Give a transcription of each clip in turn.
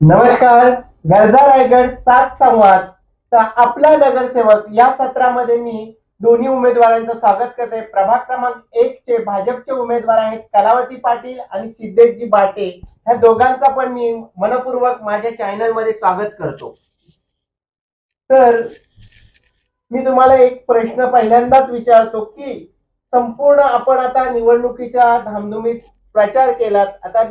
नमस्कार गरजा रायगड सात संवाद. तर आपला नगरसेवक या सत्रामध्ये मी दोन्ही उमेदवारांचं स्वागत करते प्रभाग क्रमांक एक चे भाजपचे उमेदवार आहेत कलावती पाटील आणि सिद्धेशजी बाटे. ह्या दोघांचा पण मी मनपूर्वक माझ्या चॅनलमध्ये स्वागत करतो. तर मी तुम्हाला एक प्रश्न पहिल्यांदाच विचारतो की संपूर्ण आपण आता निवडणुकीच्या धामधुमीत प्रचार केलात आता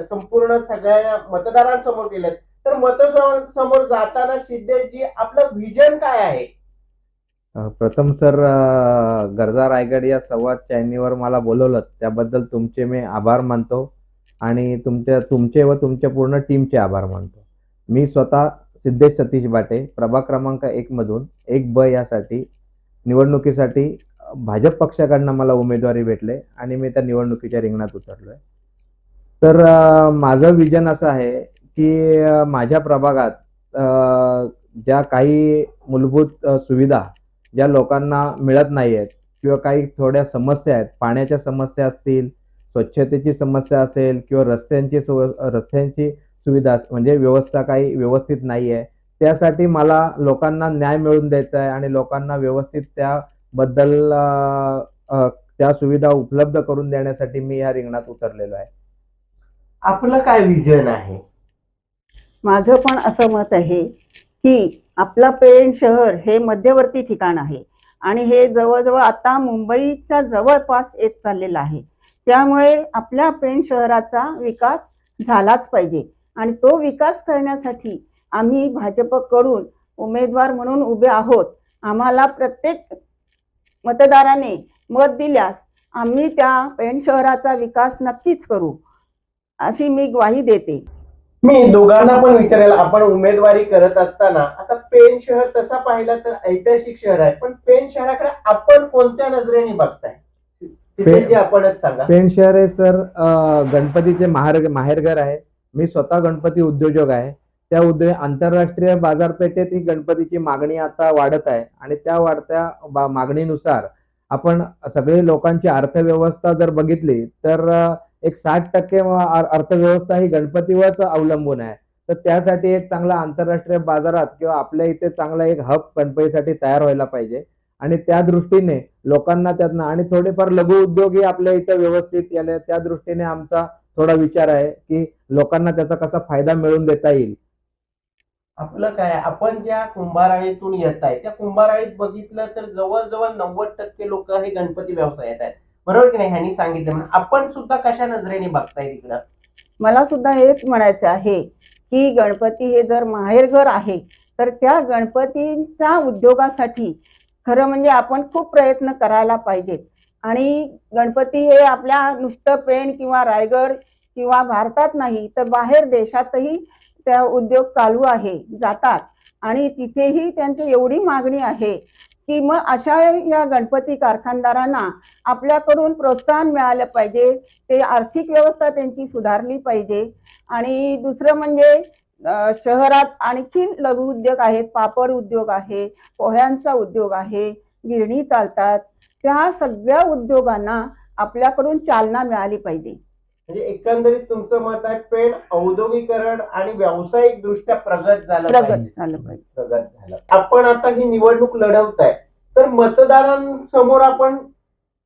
संपूर्ण सगळ्या मतदारांसमोर केलं तर मतदारांसमोर जाताना सिद्धेशजी आपलं व्हिजन काय आहे? प्रथम सर गरजा रायगड या संवाद चॅनलवर मला बोलवलं त्याबद्दल तुमचे मी आभार मानतो आणि तुमच्या तुमचे व तुमच्या पूर्ण टीमचे आभार मानतो. मी स्वतः सिद्धेश सतीश बाटे प्रभाग क्रमांक एक मधून एक ब यासाठी निवडणुकीसाठी भाजप पक्षाकडनं मला उमेदवारी भेटले आणि मी त्या निवडणुकीच्या रिंगणात उतरलोय. तर माझं विजन असं आहे की माझ्या प्रभागात ज्या काही मूलभूत सुविधा ज्या लोकांना मिळत नाही आहेत किंवा काही थोड्या समस्या आहेत पाण्याच्या समस्या असतील स्वच्छतेची समस्या असेल किंवा रस्त्यांची सु- रस्त्यांची सुविधा अस- म्हणजे व्यवस्था काही व्यवस्थित नाही आहे त्यासाठी मला लोकांना न्याय मिळवून द्यायचा आहे आणि लोकांना व्यवस्थित त्या अ, त्या सुविधा उपलब्ध करून देण्यासाठी मी या रिंगणात उतरलेलो आहे. आपलं काय विजन आहे? माझं पण असं मत आहे की आपलं पेण शहर हे मध्यवर्ती ठिकाण आहे आणि हे जवळजवळ आता मुंबईच्या जवळपास येत चाललेलं आहे. त्यामुळे आपल्या पेण शहराचा विकास झालाच पाहिजे आणि तो विकास करण्यासाठी आम्ही भाजपकडून उमेदवार म्हणून उभे आहोत. आम्हाला प्रत्येक मतदाराने मत दिल्यास आम्ही त्या पेण शहराचा विकास नक्कीच करू अशी मी ग्वाही देते. मी दोघांना पण विचारेल आपण उमेदवारी करत असताना आता पेन शहर तसा पाहिला तर ऐतिहासिक शहर आहे पण पेन शहराकडे आपण कोणत्या नजरेने बघताय? सिद्धेशजी आपणच सांगा. पेण शहर हे सर गणपतीचे माहेर माहेरघर आहे. मी स्वतः गणपती उद्योजक आहे. त्या उद्योग आंतरराष्ट्रीय बाजारपेठेत ही गणपतीची मागणी आता वाढत आहे. आणि त्या वाढत्या मागणीनुसार आपण सगळी लोकांची अर्थव्यवस्था जर बघितली तर एक साठ टक्के अर्थव्यवस्था ही गणपतीवरच अवलंबून आहे. तर त्यासाठी एक चांगला आंतरराष्ट्रीय बाजारात किंवा आपल्या इथे चांगला एक हब गणपतीसाठी तयार व्हायला पाहिजे. आणि त्या दृष्टीने लोकांना त्यातनं आणि थोडेफार लघु उद्योगही आपल्या इथं व्यवस्थित याले त्या दृष्टीने आमचा थोडा विचार आहे की लोकांना त्याचा कसा फायदा मिळवून देता येईल. आपलं काय आपण ज्या कुंभाराळीतून येत आहे त्या कुंभाराळीत बघितलं तर जवळजवळ नव्वद टक्के लोक हे गणपती व्यवसायात आहेत. बरोबर की नाही? ह्यांनी सांगितलं. म्हणून आपण सुद्धा कशा नजरेने बघताय तिकडं? मला सुद्धा हेच म्हणायचं आहे की गणपती हे जर माहेरघर आहे तर त्या गणपतींच्या उद्योगासाठी खरं म्हणजे आपण खूप प्रयत्न करायला पाहिजेत. आणि गणपती हे आपल्या नुसतं पेण किंवा रायगड किंवा भारतात नाही तर बाहेर देशातही त्या उद्योग चालू आहे जातात. आणि तिथेही त्यांची एवढी मागणी आहे की मग अशा या गणपती कारखानदारांना आपल्याकडून प्रोत्साहन मिळालं पाहिजे ते आर्थिक व्यवस्था त्यांची सुधारली पाहिजे. आणि दुसरं म्हणजे शहरात आणखीन लघु उद्योग आहेत पापड उद्योग आहे पोह्यांचा उद्योग आहे गिरणी चालतात. त्या सगळ्या उद्योगांना आपल्याकडून चालना मिळाली पाहिजे. म्हणजे एकंदरीत तुमचं मत आहे पेण औद्योगिकरण आणि व्यावसायिक दृष्ट्या प्रगत झालं प्रगत पाहिजे. झालं पाहिजे. प्रगत झालं. आपण आता ही निवडणूक लढवताय. तर मतदारांसमोर आपण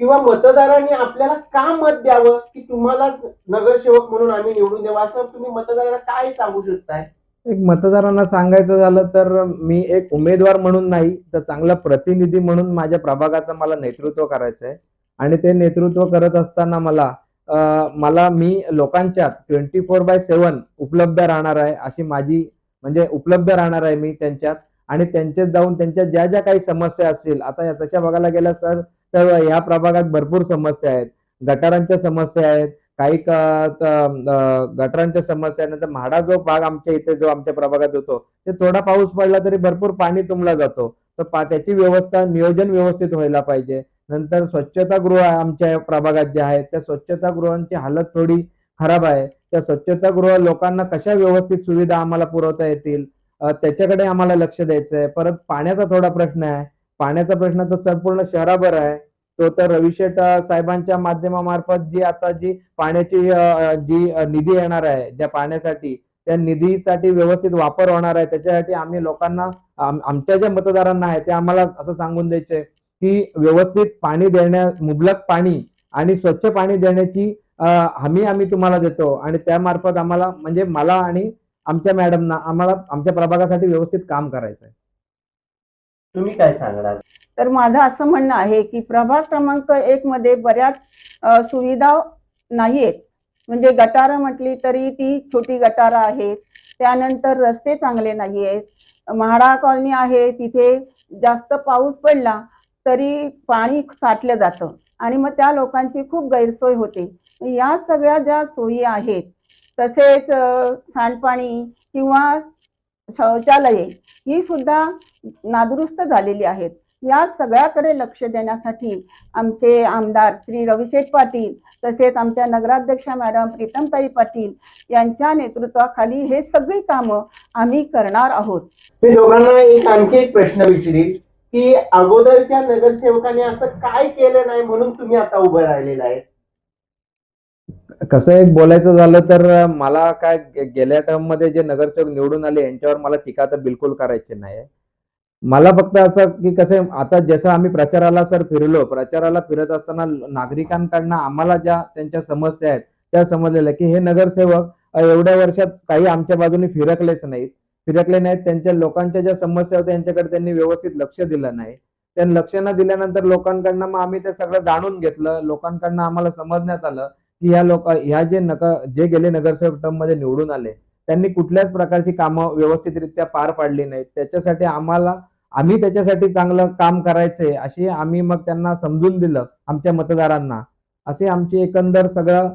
किंवा मतदारांनी आपल्याला का मत द्यावं की तुम्हाला नगरसेवक म्हणून आम्ही निवडून द्यावं? असं तुम्ही मतदारांना काय सांगू शकताय? एक मतदारांना सांगायचं झालं तर मी एक उमेदवार म्हणून नाही तर चांगला प्रतिनिधी म्हणून माझ्या प्रभागाचं मला नेतृत्व करायचं आहे आणि ते नेतृत्व करत असताना मला मला मी लोकांच्या ट्वेंटी फोर बाय सेवन उपलब्ध राहणार आहे अशी माझी म्हणजे उपलब्ध राहणार आहे मी त्यांच्यात. आणि त्यांच्यात जाऊन त्यांच्या ज्या ज्या काही समस्या असतील आता तशा बघायला गेल्या सर तर या प्रभागात भरपूर समस्या आहेत. गटारांच्या समस्या आहेत काही गटारांच्या समस्या नंतर म्हाडा जो भाग आमच्या इथे जो आमच्या प्रभागात होतो ते थोडा पाऊस पडला तरी भरपूर पाणी तुंबला जातो. तर पा- त्याची व्यवस्था नियोजन व्यवस्थित व्हायला पाहिजे. नंतर स्वच्छतागृह आमच्या प्रभागात जे आहेत त्या स्वच्छतागृहांची हालत थोडी खराब आहे. त्या स्वच्छतागृह लोकांना कशा व्यवस्थित सुविधा आम्हाला पुरवता येतील त्याच्याकडे आम्हाला लक्ष द्यायचं आहे परत पाण्याचा थोडा प्रश्न आहे. पाण्याचा प्रश्न तर संपूर्ण शहराभर आहे. तो तर रविशेठ साहेबांच्या माध्यमामार्फत जी आता जी पाण्याची जी निधी येणार आहे ज्या पाण्यासाठी त्या निधीसाठी व्यवस्थित वापर होणार आहे. त्याच्यासाठी आम्ही लोकांना आमच्या ज्या मतदारांना आहे ते आम्हाला असं सांगून द्यायचे. की व्यवस्थित पाणी देण्या मुबलक पाणी आणि स्वच्छ पाणी देण्याची हमी आम्ही तुम्हाला देतो. आणि त्यामार्फत आम्हाला म्हणजे मला आणि आमच्या मॅडमना आम्हाला आमच्या प्रभागासाठी व्यवस्थित काम करायचं आहे तुम्ही काय सांगणार? तर माझं असं म्हणणं आहे की प्रभाग क्रमांक एक मध्ये बऱ्याच सुविधा नाहीयेत. म्हणजे गटारं म्हटली तरी ती छोटी गटारं आहेत. त्यानंतर रस्ते चांगले नाही आहेत म्हाडा कॉलनी आहे तिथे जास्त पाऊस पडला तरी पाणी साठलं जातं. आणि मग त्या लोकांची खूप गैरसोय होते. या सगळ्या ज्या सोयी आहेत तसेच सांडपाणी किंवा शौचालये ही सुद्धा नादुरुस्त झालेली आहेत. या सगळ्याकडे लक्ष देण्यासाठी आमचे आमदार श्री रविशेठ पाटील तसेच आमच्या नगराध्यक्षा मॅडम प्रीतमताई पाटील यांच्या नेतृत्वाखाली हे सगळी कामं आम्ही करणार आहोत. मी दोघांना एक आणखी एक प्रश्न विचारील की अगोदरच्या नगरसेवकाने असं काय केलं नाही म्हणून तुम्ही आता उभं राहिलेलं आहे? कसं एक बोलायचं झालं तर मला काय गेल्या टर्ममध्ये जे नगरसेवक निवडून आले यांच्यावर मला टीका तर बिलकुल करायची नाही. मला फक्त असं की कसं आता जसं आम्ही प्रचाराला सर फिरलो प्रचाराला फिरत असताना नागरिकांकडनं आम्हाला ज्या त्यांच्या समस्या आहेत त्या समजलेल्या की हे नगरसेवक एवढ्या वर्षात काही आमच्या बाजूने फिरकलेच नाहीत. फिरकले नाहीत. त्यांच्या लोकांच्या ज्या समस्या होत्या यांच्याकडे त्यांनी व्यवस्थित लक्ष दिलं नाही. त्या लक्ष न दिल्यानंतर लोकांकडनं मग आम्ही ते सगळं जाणून घेतलं. लोकांकडनं आम्हाला समजण्यात आलं की ह्या लोक ह्या जे नगर जे गेले नगरसेवक टर्ममध्ये निवडून आले त्यांनी कुठल्याच प्रकारची कामं व्यवस्थितरित्या पार पाडली नाहीत. त्याच्यासाठी आम्हाला आम्ही त्याच्यासाठी चांगलं काम करायचंय अशी आम्ही मग त्यांना समजून दिलं आमच्या मतदारांना. असे आमचे एकंदर सगळं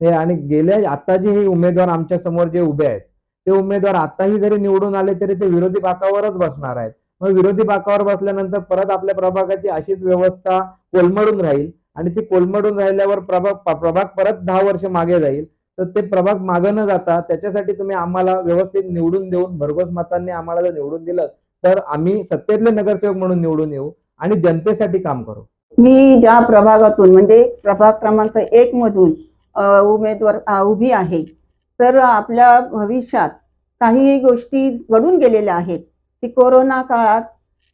हे आणि गेल्या आता जे हे उमेदवार आमच्यासमोर जे उभे आहेत ते उमेदवार आताही जरी निवडून आले तरी ते विरोधी बाकावरच बसणार आहेत. मग विरोधी बाकावर बसल्यानंतर परत आपल्या प्रभागाची अशीच व्यवस्था कोलमडून राहील आणि ती कोलमडून राहिल्यावर प्रभाग प्रभाग परत दहा वर्ष मागे जाईल. तर ते प्रभाग मागे न जाता त्याच्यासाठी तुम्ही आम्हाला व्यवस्थित निवडून देऊन भरघोस मतांनी आम्हाला जर निवडून दिलं तर आम्ही सत्तेतले नगरसेवक म्हणून निवडून येऊ आणि जनतेसाठी काम करू. मी ज्या प्रभागातून म्हणजे प्रभाग क्रमांक एक मधून उमेदवार उभी आहे तर आपल्या भविष्यात काही गोष्टी घडून गेलेल्या आहेत. की कोरोना काळात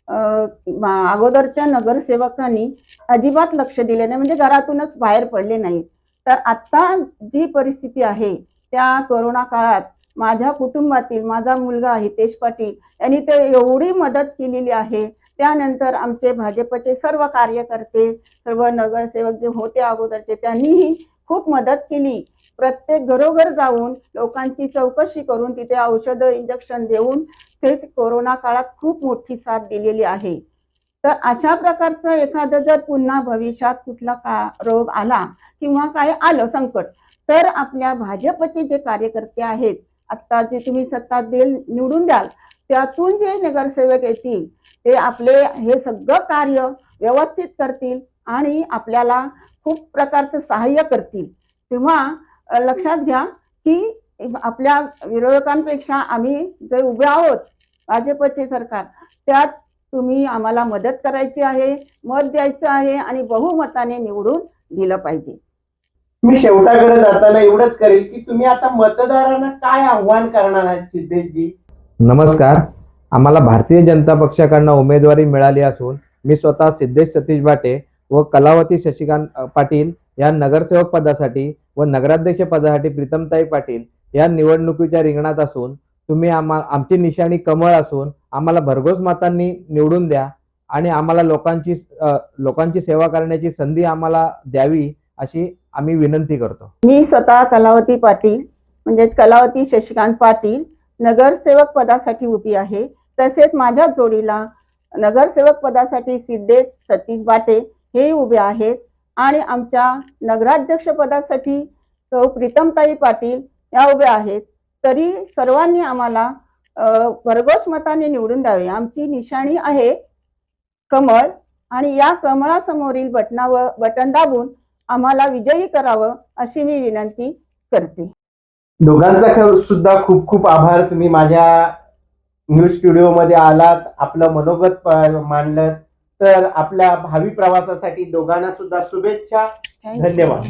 अगोदरच्या नगरसेवकांनी अजिबात लक्ष दिले नाही म्हणजे घरातूनच बाहेर पडले नाही तर आत्ता जी परिस्थिती आहे त्या कोरोना काळात माझ्या कुटुंबातील माझा मुलगा हितेश पाटील यांनी ते एवढी मदत केलेली आहे. त्यानंतर आमचे भाजपचे सर्व कार्यकर्ते सर्व नगरसेवक जे होते अगोदरचे त्यांनीही खूप मदत केली. प्रत्येक घरोघर जाऊन लोकांची चौकशी करून तिथे औषधं इंजेक्शन देऊन तेच कोरोना काळात खूप मोठी साथ दिलेली आहे. तर अशा प्रकारचं एखादं जर पुन्हा भविष्यात कुठला का रोग आला किंवा काय आलं संकट तर आपल्या भाजपचे जे कार्यकर्ते आहेत आत्ता जे तुम्ही सत्ता देल निवडून द्याल त्यातून जे नगरसेवक येतील ते आपले हे सगळं कार्य व्यवस्थित करतील आणि आपल्याला खूप प्रकारचं सहाय्य करतील. तेव्हा लक्षात घ्या की आपल्या विरोधकांपेक्षा आम्ही जे उभे आहोत भाजपचे सरकार त्यात तुम्ही आम्हाला मदत करायची आहे मत द्यायचं आहे आणि बहुमताने निवडून दिलं पाहिजे. मी शेवटाकडे जाताना एवढंच करेल की तुम्ही आता मतदारांना काय आव्हान करणार आहात सिद्धेशजी? नमस्कार. आम्हाला भारतीय जनता पक्षाकडनं उमेदवारी मिळाली असून मी स्वतः सिद्धेश सतीश बाटे व कलावती शशिकांत पाटील या नगरसेवक पदासाठी व नगराध्यक्ष पदासाठी प्रीतमताई पाटील या निवडणुकीच्या रिंगणात असून तुम्ही आम्हा आमची निशाणी कमळ असून आम्हाला भरघोस मातांनी निवडून द्या आणि आम्हाला लोकांची लोकांची सेवा करण्याची संधी आम्हाला द्यावी अशी आम्ही विनंती करतो. मी स्वतः कलावती पाटील म्हणजेच कलावती शशिकांत पाटील नगरसेवक पदासाठी उभी आहे. तसेच माझ्या जोडीला नगरसेवक पदासाठी सिद्धेश सतीश बाटे हे उभे आहेत. आणि आमच्या नगराध्यक्ष पदासाठी सौ प्रीतमताई पाटील या उभ्या आहेत. तरी सर्वांनी आम्हाला भरघोस मताने निवडून द्यावे. आमची निशाणी आहे कमळ आणि या कमळासमोरील बटनावर बटन दाबून आम्हाला विजयी करावं अशी मी विनंती करते. दोघांचा सुद्धा खूप खूप आभार. तुम्ही माझ्या न्यूज स्टुडिओ मध्ये आलात आपलं मनोगत मांडलं तर आपल्या भावी प्रवासासाठी दोघांना सुद्धा शुभेच्छा. धन्यवाद